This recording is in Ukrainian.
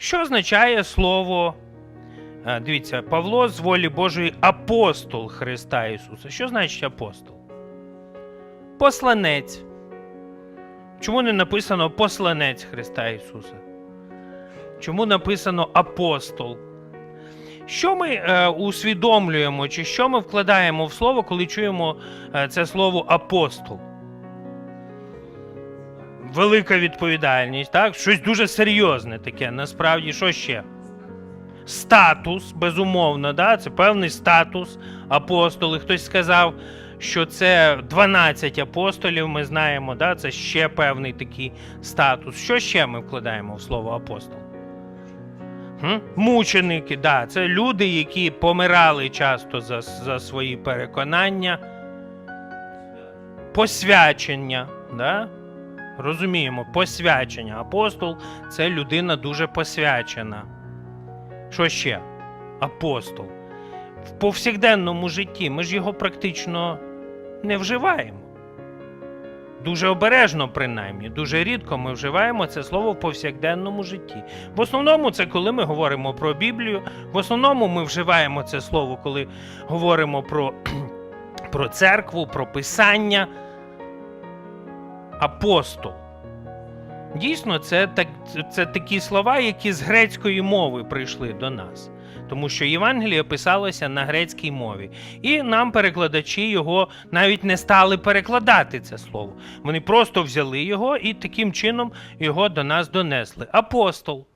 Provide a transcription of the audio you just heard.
Що означає слово? е, Дивіться, Павло з волі Божої апостол Христа Ісуса. Що значить апостол? Посланець. Чому не написано посланець Христа Ісуса? Чому написано апостол? Що ми е, усвідомлюємо, чи що ми вкладаємо в слово, коли чуємо е, це слово апостол? Велика відповідальність, так? Щось дуже серйозне таке. Насправді, що ще? Статус, безумовно, да? це певний статус апостоли. Хтось сказав, що це 12 апостолів, ми знаємо, да? це ще певний такий статус. Що ще ми вкладаємо в слово апостол? М? Мученики, да, це люди, які помирали часто за, за свої переконання, посвячення. Да? Розуміємо, посвячення. Апостол це людина дуже посвячена. Що ще? Апостол. В повсякденному житті ми ж його практично не вживаємо. Дуже обережно, принаймні, дуже рідко ми вживаємо це слово в повсякденному житті. В основному це коли ми говоримо про Біблію. В основному ми вживаємо це слово, коли говоримо про, про церкву, про писання. Апостол. Дійсно, це, так, це такі слова, які з грецької мови прийшли до нас. Тому що Євангеліє писалося на грецькій мові. І нам перекладачі його навіть не стали перекладати це слово. Вони просто взяли його і таким чином його до нас донесли. Апостол.